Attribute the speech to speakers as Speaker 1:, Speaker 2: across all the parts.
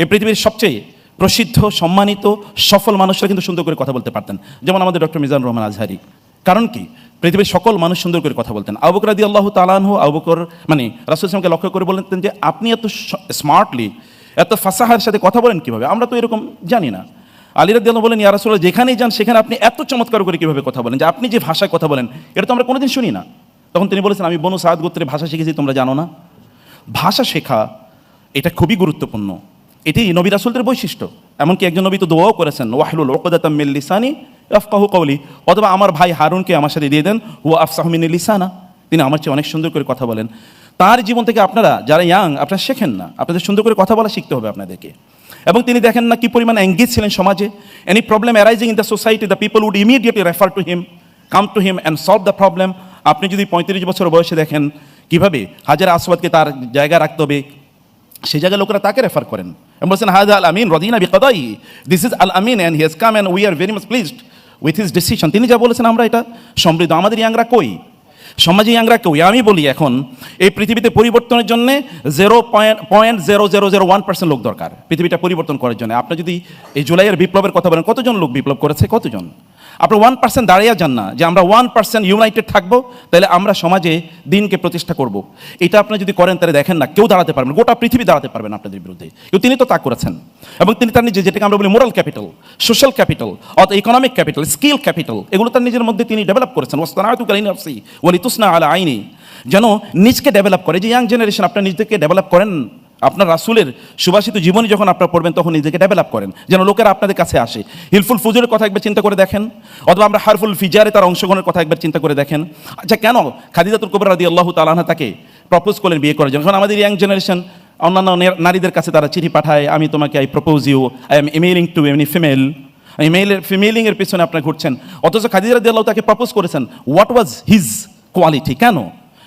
Speaker 1: এই পৃথিবীর সবচেয়ে প্রসিদ্ধ, সম্মানিত, সফল মানুষরা কিন্তু সুন্দর করে কথা বলতে পারতেন। যেমন আমাদের ডক্টর মিজানুর রহমান আজহারি। কারণ কি? পৃথিবীর সকল মানুষ সুন্দর করে কথা বলতেন। আবুকর রাদি আল্লাহ তালানহু আবুকর মানে রাসুল ইসলামকে লক্ষ্য করে বলতেন যে, আপনি এত স্মার্টলি এত ফাসাহার সাথে কথা বলেন কীভাবে? আমরা তো এরকম জানি না। আলী রাদি আল্লাহ বলেন ইয়ারাসুল্লাহ যেখানেই যান, সেখানে আপনি এত চমৎকার করে কীভাবে কথা বলেন যে, আপনি যে ভাষায় কথা বলেন, এটা তো আমরা কোনোদিন শুনি না। তখন তিনি বলেছেন, আমি বনু সাদ গোত্রের ভাষা শিখেছি, তোমরা জানো না? ভাষা শেখা, এটা খুবই গুরুত্বপূর্ণ। এটি নবী রাসুলদের বৈশিষ্ট্য। এমনকি একজন নবী তো দোয়াও করেছেন, ওয়াহলুল ওকদাতামিল লিসানি আফকাহু কৌলি অথবা, আমার ভাই হারুনকে আমার সাথে দিয়ে দেন ও আফসাহমিন লিসানা। তিনি আমার চেয়ে অনেক সুন্দর করে কথা বলেন। তার জীবন থেকে আপনারা যারা ইয়াং, আপনারা শেখেন না। আপনাদের সুন্দর করে কথা বলা শিখতে হবে আপনাদেরকে। এবং তিনি দেখেন না কি পরিমাণ এঙ্গেজ ছিলেন সমাজে। Any problem arising in the society the people would immediately refer to him come to him and solve the problem আপনি যদি পঁয়ত্রিশ বছর বয়সে দেখেন কীভাবে হাজার আসওয়াদকে তার জায়গায় রাখতে হবে সেই জায়গায় লোকেরা তাকে রেফার করেন। এবং বলছেন হাজ আল আমিন রদিনা বি কদাই this is Al Amin and he has come and we are very much pleased with his decision তিনি যা বলেছেন আমরা এটা সমৃদ্ধ। আমাদের ইয়াংরা কই? সমাজে ইয়াংরা কেউ, আমি বলি এখন, এই পৃথিবীতে পরিবর্তনের জন্য zero point point zero zero zero one percent লোক দরকার পৃথিবীটা পরিবর্তন করার জন্য। আপনি যদি এই জুলাইয়ের বিপ্লবের কথা বলেন, কতজন লোক বিপ্লব করেছে? কতজন? আপনি ওয়ান পার্সেন্ট দাঁড়িয়ে যান না যে আমরা ওয়ান পার্সেন্ট ইউনাইটেড থাকব, তাহলে আমরা সমাজে দিনকে প্রতিষ্ঠা করব। এটা আপনি যদি করেন, তাহলে দেখেন না, কেউ দাঁড়াতে পারবেন গোটা পৃথিবী দাঁড়াতে পারবেন আপনাদের বিরুদ্ধে। কিন্তু তিনি তো তা করেছেন। এবং তিনি তার নিজে যেটাকে আমরা বলি মোরাল ক্যাপিটাল সোশ্যাল ক্যাপিটাল অথবা ইকোনমিক ক্যাপিটাল স্কিল ক্যাপিটাল এগুলো তার নিজের মধ্যে তিনি ডেভেলপ করেছেন। নফসি ওয়ালি তুসনা আলা আইনি, যেন নিজকে ডেভেলপ করে। যে ইয়াং জেনারেশন আপনার নিজেকে ডেভেলপ করেন, আপনার রাসুলের সুবাসিত জীবনী যখন আপনারা পড়বেন, তখন নিজেকে ডেভেলপ করেন, যেন লোকেরা আপনাদের কাছে আসে। হিলফুল ফুজুরের কথা একবার চিন্তা করে দেখেন, অথবা আমরা হারফুল ফিজারে তার অংশগ্রহণের কথা একবার চিন্তা করে দেখেন। আচ্ছা কেন খাদিজাতুল কবর রাদি আল্লাহ তালাহা তাকে প্রপোজ করলেন বিয়ে করার জন্য? আমাদের ইয়াং জেনারেশন অন্যান্য নারীদের কাছে তারা চিঠি পাঠায়, আমি তোমাকে I propose you I am emailing to এমনি ফিমেল ইমেইলের ফিমেলিংয়ের পিছনে আপনার ঘুরছেন। অথচ খাদিজা রাদি আল্লাহ তাকে প্রপোজ করেছেন। হোয়াট ওয়াজ হিজ কোয়ালিটি কেন?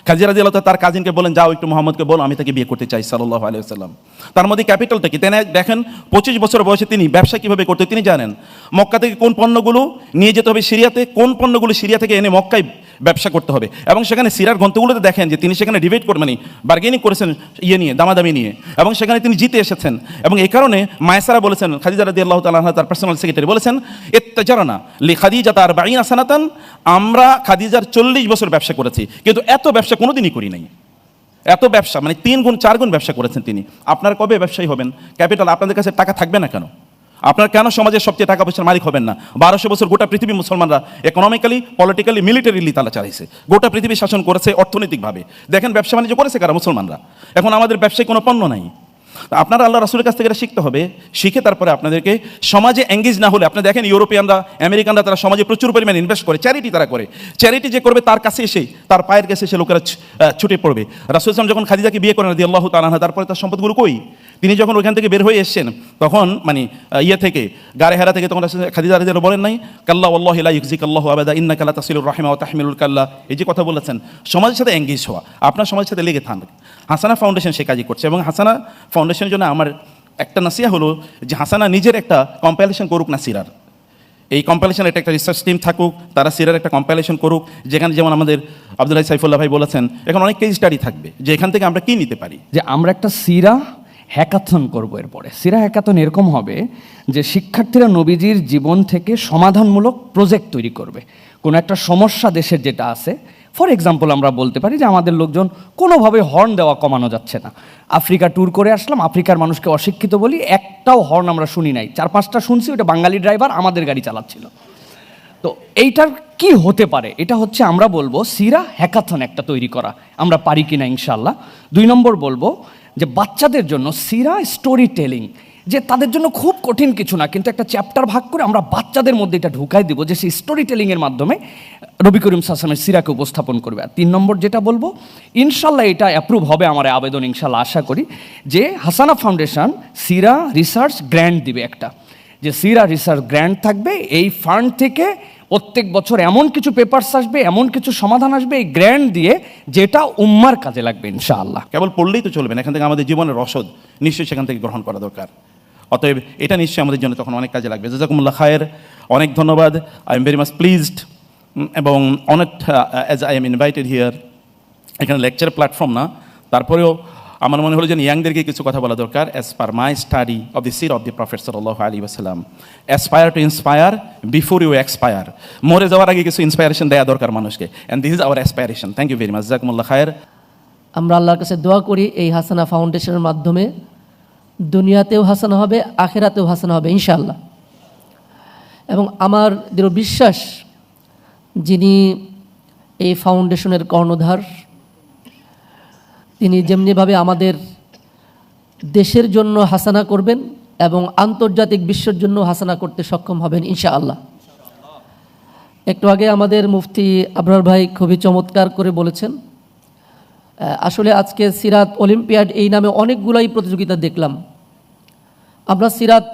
Speaker 1: খাজিরা দিল তার কাজিনকে বলেন, যাও একটু মোহাম্মদকে বলো, আমি তাকে বিয়ে করতে চাই। সাল্লাহ আলিয়াল্লাম তার মধ্যে ক্যাপিটালটা কি? তিনি দেখেন, পঁচিশ বছর বয়সে তিনি ব্যবসা কীভাবে করতে তিনি জানেন। মক্কা থেকে কোন পণ্যগুলো নিয়ে যেতে হবে সিরিয়াতে, কোন পণ্যগুলো সিরিয়া থেকে এনে মক্কায় ব্যবসা করতে হবে। এবং সেখানে সিরার গ্রন্থগুলোতে দেখেন যে তিনি সেখানে ডিবেট করে মানে বার্গেনিং করেছেন ইয়ে নিয়ে, দামাদামি নিয়ে। এবং সেখানে তিনি জিতে এসেছেন। এবং এই কারণে মায়েসারা বলেছেন, খাদিজা রাদি আল্লাহ তালাহ তার পার্সোনাল সেক্রেটারি বলেছেন এত্তাজারানা লি খাদিজা তার বাঈন আসানাতান আমরা খাদিজার চল্লিশ বছর ব্যবসা করেছি। কিন্তু এত ব্যবসা কোনোদিনই করি নাই। এত ব্যবসা মানে তিন গুণ, চার গুণ ব্যবসা করেছেন তিনি। আপনার কবে ব্যবসায়ী হবেন? ক্যাপিটাল আপনাদের কাছে টাকা থাকবে না কেন? আপনার কেন সমাজের সবচেয়ে টাকা পয়সার মালিক হবেন না? বারোশো বছর গোটা পৃথিবী মুসলমানরা ইকোনমিক্যালি পলিটিক্যালি মিলিটারিলি তালা চালাইছে। গোটা পৃথিবী শাসন করেছে অর্থনৈতিকভাবে। দেখেন ব্যবসা বাণিজ্য করেছে কারা মুসলমানরা? এখন আমাদের ব্যবসায় কোনো পণ্য নাই। আপনারা আল্লাহ রাসুলের কাছ থেকে শিখতে হবে। শিখে তারপরে আপনাদেরকে সমাজে এঙ্গেজ না হলে, আপনি দেখেন ইউরোপিয়ানরা, আমেরিকানরা তারা সমাজে প্রচুর পরিমাণে ইনভেস্ট করে চ্যারিটি তারা করে। চ্যারিটি যে করবে তার কাছে এসে তার পায়ের কাছে এসে লোকেরা ছুটে পড়বে। রাসুল ইসলাম যখন খাদিজাকে বিয়ে করেন দিয়ে আল্লাহ তালাহা তারপরে তার সম্পদগুলো কই? তিনি যখন ওইখান থেকে বের হয়ে এসেছেন, তখন মানে ইয়ে থেকে গাড়ে হেরা থেকে, তখন খাদিজা রাদিয়াল্লাহু বলেন নাই, কাল্লা আল্লাহ লা ইউজিক আল্লাহ আবাদা ইন্না কালা তাসিলুর রাহিমা ওয়া তাহমিলুল কাল্লা। এই যে কথা বলেছেন, সমাজের সাথে এঙ্গেজ হওয়া, আপনার সমাজের সাথে লেগে থাক। হাসানা ফাউন্ডেশন সে কাজই করছে এবং হাসানা ফাউন্ডেশনের জন্য আমার একটা নাসিয়া হলো যে হাসানা নিজের একটা কম্পাইলেশন করুক না সিরার। এই কম্পাইলেশনের একটা একটা রিসার্চ টিম থাকুক, তারা সিরার একটা কম্পাইলেশন করুক, যেখানে যেমন আমাদের আব্দুল্লাহ সাইফুল্লাহ ভাই বলেছেন, এখন অনেক কেস স্টাডি থাকবে, যে এখান থেকে আমরা কি নিতে পারি?
Speaker 2: যে আমরা একটা সিরা হ্যাকাথন করব এরপরে। সিরা হ্যাকাথন এরকম হবে যে শিক্ষার্থীরা নবীজির জীবন থেকে সমাধানমূলক প্রজেক্ট তৈরি করবে। কোনো একটা সমস্যা দেশের যেটা আছে ফর এক্সাম্পল আমরা বলতে পারি যে আমাদের লোকজন কোনোভাবে হর্ন দেওয়া কমানো যাচ্ছে না। আফ্রিকা ট্যুর করে আসলাম, আফ্রিকার মানুষকে অশিক্ষিত বলি, একটাও হর্ন আমরা শুনি নাই। চার পাঁচটা শুনছি ওটা বাঙালি ড্রাইভার আমাদের গাড়ি চালাচ্ছিল। তো এইটার কি হতে পারে? এটা হচ্ছে আমরা বলব সিরা হ্যাকাথন একটা তৈরি করা। আমরা পারি কিনা ইনশাল্লাহ দুই নম্বর বলব যে বাচ্চাদের জন্য সিরা স্টোরি টেলিং যে তাদের জন্য খুব কঠিন কিছু না, কিন্তু একটা চ্যাপ্টার ভাগ করে আমরা বাচ্চাদের মধ্যে এটা ঢুকাই দিব যে সেই স্টোরি টেলিংয়ের মাধ্যমে রবি করিম সাসামের সিরাকে উপস্থাপন করবে। আর তিন নম্বর যেটা বলব ইনশাল্লাহ এটা অ্যাপ্রুভ হবে আমার আবেদন ইনশাল্লাহ আশা করি, যে হাসানা ফাউন্ডেশন সিরা রিসার্চ গ্র্যান্ড দিবে একটা। যে সিরা রিসার্চ গ্র্যান্ড থাকবে, এই ফান্ড থেকে প্রত্যেক বছর এমন কিছু পেপারস আসবে, এমন কিছু সমাধান আসবে, এই গ্র্যান্ড দিয়ে যেটা উম্মার কাজে লাগবে, ইনশাআল্লাহ।
Speaker 1: কেবল পড়লেই তো চলবে না, এখান থেকে আমাদের জীবনের রসদ নিশ্চয়ই সেখান থেকে গ্রহণ করা দরকার। অতএব এটা নিশ্চয়ই আমাদের জন্য তখন অনেক কাজে লাগবে। জাজাকুমুল্লাহ খায়ের অনেক ধন্যবাদ। I am very much pleased এবং অনেক as I am invited here এখানে লেকচার প্ল্যাটফর্ম না, তারপরেও আমার মনে হলো যে ইয়াংদেরকে কিছু কথা বলা দরকার as per my study of the sir of the prophet সাল্লাহ আলী ওসালাম aspire to inspire before you expire মরে যাওয়ার আগে কিছু ইন্সপায়ারেশন দেওয়া দরকার মানুষকে। And this is our aspiration thank you very much জাকমুল্লাহ খায়ের।
Speaker 3: আমরা আল্লাহর কাছে দোয়া করি এই হাসানা ফাউন্ডেশনের মাধ্যমে। দুনিয়াতেও হাসানা হবে, আখেরাতেও হাসানা হবে, ইনশাআল্লাহ। এবং আমার দৃঢ় বিশ্বাস যিনি এই ফাউন্ডেশনের কর্ণধার তিনি যেমনিভাবে আমাদের দেশের জন্য হাসানা করবেন এবং আন্তর্জাতিক বিশ্বের জন্য হাসানা করতে সক্ষম হবেন, ইনশাআল্লাহ। একটু আগে আমাদের মুফতি আবরার ভাই খুবই চমৎকার করে বলেছেন আসলে আজকে সিরাত অলিম্পিয়াড এই নামে অনেকগুলাই প্রতিযোগিতা দেখলাম। আমরা সিরাত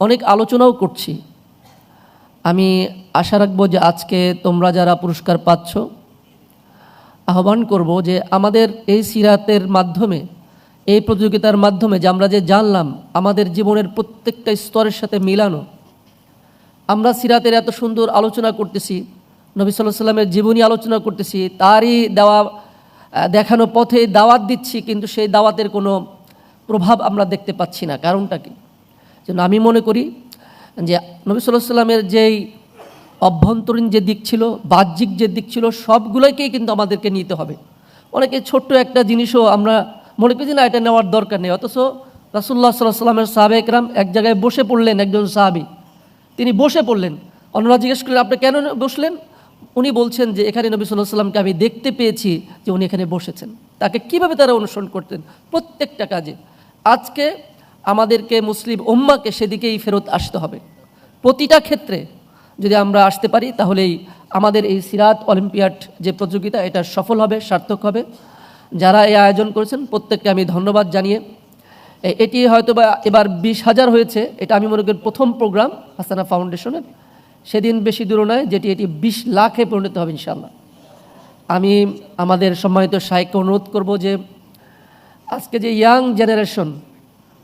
Speaker 3: অনেক আলোচনাও করছি। আমি আশা রাখব যে আজকে তোমরা যারা পুরস্কার পাচ্ছ আহ্বান করব যে আমাদের এই সিরাতের মাধ্যমে, এই প্রতিযোগিতার মাধ্যমে যে আমরা যে জানলাম আমাদের জীবনের প্রত্যেকটা স্তরের সাথে মিলানো, আমরা সিরাতের এত সুন্দর আলোচনা করতেছি, নবী সাল্লাহ সাল্লামের জীবনী আলোচনা করতেছি, তারই দেওয়া দেখানো পথে দাওয়াত দিচ্ছি, কিন্তু সেই দাওয়াতের কোনো প্রভাব আমরা দেখতে পাচ্ছি না। কারণটা কি? যেন আমি মনে করি যে নবী সাল্লাহ সাল্লামের যেই অভ্যন্তরীণ যে দিক ছিল, বাহ্যিক যে দিক ছিল, সবগুলোকেই কিন্তু আমাদেরকে নিতে হবে। অনেকে ছোট্ট একটা জিনিসও আমরা মনে করি না, এটা নেওয়ার দরকার নেই। অথচ রাসুল্লাহ সাল্লাহ সাল্লামের সাহাবে একরাম এক জায়গায় বসে পড়লেন একজন সাহাবি। তিনি বসে পড়লেন। অন্যরা জিজ্ঞেস করলেন, আপনি কেন বসলেন? উনি বলছেন যে, এখানে নবী সাল্লাহ সাল্লামকে আমি দেখতে পেয়েছি যে উনি এখানে বসেছেন। তাকে কীভাবে তারা অনুসরণ করতেন? প্রত্যেকটা কাজে। আজকে আমাদেরকে মুসলিম ওম্মাকে সেদিকেই ফেরত আসতে হবে। প্রতিটা ক্ষেত্রে যদি আমরা আসতে পারি, তাহলেই আমাদের এই সিরাত অলিম্পিয়াড যে প্রতিযোগিতা, এটা সফল হবে, সার্থক হবে। যারা এই আয়োজন করেছেন, প্রত্যেককে আমি ধন্যবাদ জানিয়ে এটি হয়তো বা এবার বিশ হাজার হয়েছে, এটা আমি মনে করি প্রথম প্রোগ্রাম হাসানা ফাউন্ডেশনের। সেদিন বেশি দূর নয়, যেটি এটি বিশ লাখে পরিণত হবে ইনশাল্লাহ আমি আমাদের সম্মানিত সাহেবকে অনুরোধ করব যে, আজকে যে ইয়াং জেনারেশন,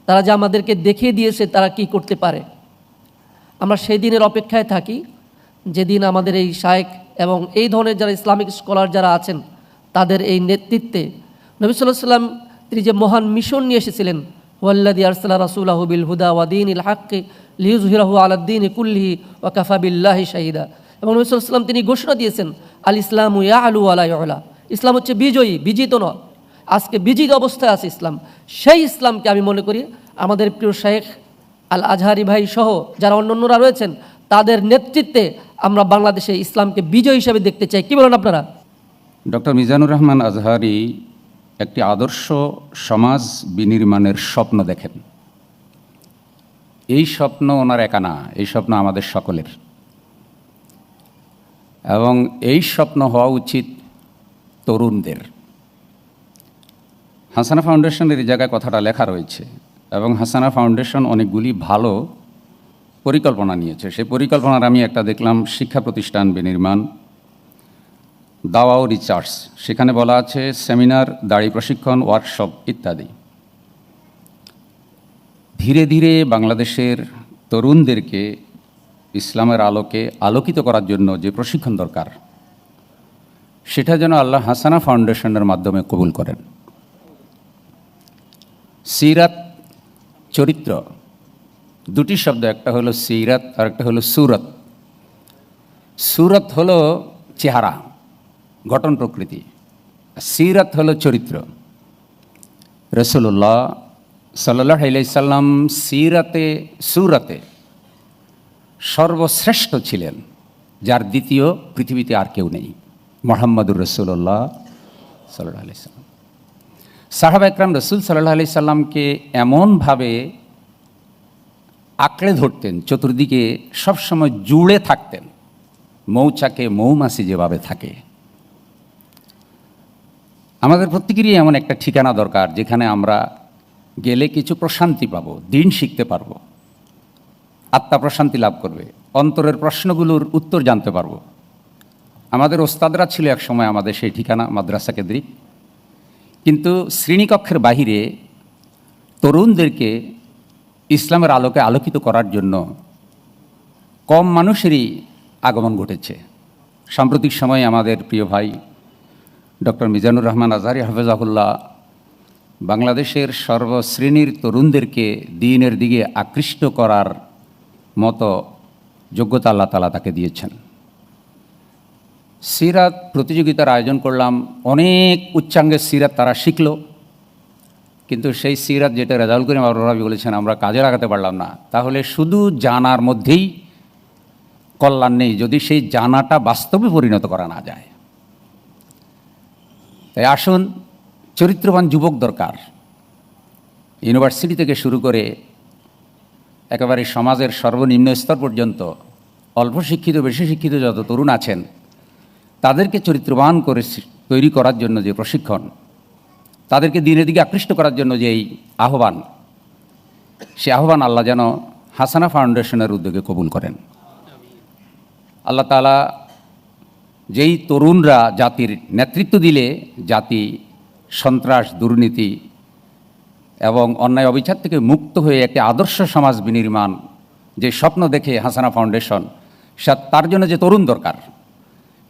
Speaker 3: তারা যে আমাদেরকে দেখিয়ে দিয়েছে, তারা কি করতে পারে? আমরা সেই দিনের অপেক্ষায় থাকি, যেদিন আমাদের এই শায়েক এবং এই ধরনের যারা ইসলামিক স্কলার যারা আছেন, তাদের এই নেতৃত্বে নবী সাল্লাহ সাল্লাম তিনি যে মহান মিশন নিয়ে এসেছিলেন ওয়াল্লাদি আরসাল্লাহ রাসুল্লাহ বিল হুদা ওয়াদিন ইল হাক্কে লিউজহিরাহু আলাদ্দিন কুল্লিহি ওয়া কাফাবিল্লাহি শাহিদা। এবং নবী সাল্লাম তিনি ঘোষণা দিয়েছেন আল ইসলাম ইয়া আলু আলা ইউলা। ইসলাম হচ্ছে বিজয়ী, বিজিত নয়। আজকে বিজিত অবস্থায় আছে ইসলাম। সেই ইসলামকে আমি মনে করি আমাদের প্রিয় শেখ আল আজহারি ভাই সহ যারা অন্য অন্যরা রয়েছেন, তাদের নেতৃত্বে আমরা বাংলাদেশে ইসলামকে বিজয় হিসেবে দেখতে চাই। কি বলেন আপনারা?
Speaker 4: ডক্টর মিজানুর রহমান আজহারি একটি আদর্শ সমাজ বিনির্মাণের স্বপ্ন দেখেন। এই স্বপ্ন ওনার একা না, এই স্বপ্ন আমাদের সকলের। এবং এই স্বপ্ন হওয়া উচিত তরুণদের। হাসানা ফাউন্ডেশনের এই জায়গায় কথাটা লেখা রয়েছে এবং হাসানা ফাউন্ডেশন অনেকগুলি ভালো পরিকল্পনা নিয়েছে। সেই পরিকল্পনার আমি একটা দেখলাম, শিক্ষা প্রতিষ্ঠান বিনির্মাণ, দাওয়া ও রিচার্জ। সেখানে বলা আছে, সেমিনার, দাড়ি প্রশিক্ষণ, ওয়ার্কশপ ইত্যাদি। ধীরে ধীরে বাংলাদেশের তরুণদেরকে ইসলামের আলোকে আলোকিত করার জন্য যে প্রশিক্ষণ দরকার, সেটা যেন আল্লাহ হাসানা ফাউন্ডেশনের মাধ্যমে কবুল করেন। সিরাত চরিত্র। দুটি শব্দ, একটা হলো সিরাত আর একটা হলো সুরত। সুরত হলো চেহারা, গঠন প্রকৃতি। সিরাত হলো চরিত্র। রসুল্লাহ সাল্লাহ সাল্লাম সিরাতে, সুরাতে সর্বশ্রেষ্ঠ ছিলেন, যার দ্বিতীয় পৃথিবীতে আর কেউ নেই, মোহাম্মদুর রসুল্লাহ সাল্লাহ আলি সাল্লাম। সাহাবা একরাম রসুল সাল্লাহ আলি সাল্লামকে এমনভাবে আঁকড়ে ধরতেন, চতুর্দিকে সবসময় জুড়ে থাকতেন, মৌচাকে মৌমাছি যেভাবে থাকে। আমাদের প্রত্যেকেরই এমন একটা ঠিকানা দরকার, যেখানে আমরা গেলে কিছু প্রশান্তি পাবো, দিন শিখতে পারব। আত্মা প্রশান্তি লাভ করবে, অন্তরের প্রশ্নগুলোর উত্তর জানতে পারব। আমাদের ওস্তাদরা ছিল এক সময় আমাদের সেই ঠিকানা, মাদ্রাসা কেন্দ্রিক। কিন্তু শ্রেণীকক্ষের বাহিরে তরুণদেরকে ইসলামের আলোকে আলোকিত করার জন্য কম মানুষেরই আগমন ঘটেছে। সাম্প্রতিক সময়ে আমাদের প্রিয় ভাই ডক্টর মিজানুর রহমান আজহারি হাফেজাহুল্লাহ বাংলাদেশের সর্বশ্রেণীর তরুণদেরকে দিনের দিকে আকৃষ্ট করার মতো যোগ্যতা আল্লাহ তালা তাকে দিয়েছেন। সিরাত প্রতিযোগিতার আয়োজন করলাম। অনেক উচ্চাঙ্গের সিরাত তারা শিখলো। কিন্তু সেই সিরাত যেটা রেজাউল করিম আবরাবি বলেছেন, আমরা কাজে লাগাতে পারলাম না। তাহলে শুধু জানার মধ্যেই কল্যাণ নেই, যদি সেই জানাটা বাস্তবে পরিণত করা না যায়। তাই আসুন, চরিত্রবান যুবক দরকার। ইউনিভার্সিটি থেকে শুরু করে একেবারে সমাজের সর্বনিম্ন স্তর পর্যন্ত অল্প শিক্ষিত, বেশি শিক্ষিত যত তরুণ আছেন তাদেরকে চরিত্রবান করে তৈরি করার জন্য যে প্রশিক্ষণ, তাদেরকে দিনের দিকে আকৃষ্ট করার জন্য যে এই আহ্বান, সে আহ্বান আল্লাহ যেন হাসানা ফাউন্ডেশনের উদ্যোগে কবুল করেন। আল্লাহ তালা যেই তরুণরা জাতির নেতৃত্ব দিলে, জাতি সন্ত্রাস, দুর্নীতি এবং অন্যায় অবিচার থেকে মুক্ত হয়ে একটি আদর্শ সমাজ বিনির্মাণ যে স্বপ্ন দেখে হাসানা ফাউন্ডেশন, সা- তার জন্য যে তরুণ দরকার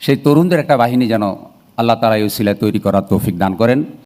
Speaker 4: সেই তরুণদের একটা বাহিনী যেন আল্লাহ তালা ইউসিলা তৈরি করার তৌফিক দান করেন।